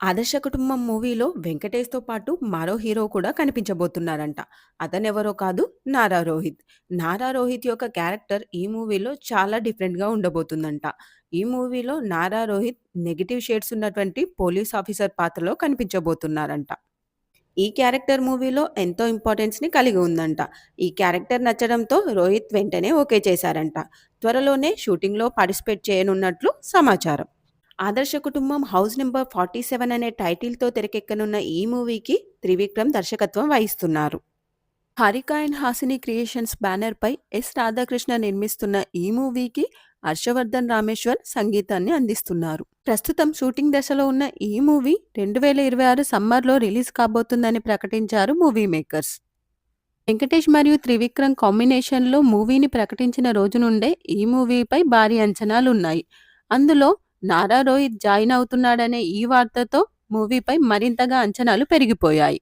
'ఆదర్శ కుటుంబం' మూవీలో వెంకటేష్‌తో పాటు మరో హీరో కూడా కనిపించబోతున్నారంట. అతనెవరో కాదు నారా రోహిత్. నారా రోహిత్ యొక్క క్యారెక్టర్ ఈ మూవీలో చాలా డిఫరెంట్‌గా ఉండబోతుందంట. ఈ మూవీలో నారా రోహిత్ నెగిటివ్ షేడ్స్ ఉన్నటువంటి పోలీస్ ఆఫీసర్ పాత్రలో కనిపించబోతున్నారంట. ఈ క్యారెక్టర్ మూవీలో ఎంతో ఇంపార్టెన్స్‌ని కలిగి ఉందంట. ఈ క్యారెక్టర్ నచ్చడంతో రోహిత్ వెంటనే ఓకే చేశారంట. త్వరలోనే షూటింగ్‌లో పార్టిసిపేట్ చేయనున్నట్లు సమాచారం. 'ఆదర్శ కుటుంబం హౌస్ నెంబర్ ఫార్టీ సెవెన్ అనే టైటిల్‌తో తెరకెక్కనున్న ఈ మూవీకి త్రివిక్రమ్ దర్శకత్వం వహిస్తున్నారు. హరిక అండ్ హాసిని క్రియేషన్స్ బ్యానర్‌పై ఎస్. రాధాకృష్ణ నిర్మిస్తున్న ఈ మూవీకి హర్షవర్ధన్ రామేశ్వర్ సంగీతాన్ని అందిస్తున్నారు. ప్రస్తుతం షూటింగ్ దశలో ఉన్న ఈ మూవీ 2026 సమ్మర్‌లో రిలీజ్ కాబోతుందని ప్రకటించారు మూవీ మేకర్స్. వెంకటేష్ మరియు త్రివిక్రమ్ కాంబినేషన్‌లో మూవీని ప్రకటించిన రోజు నుండే ఈ మూవీపై భారీ అంచనాలున్నాయి. అందులో నారా రోహిత్ జాయిన్ అవుతున్నాడనే ఈ వార్తతో మూవీపై మరింతగా అంచనాలు పెరిగిపోయాయి.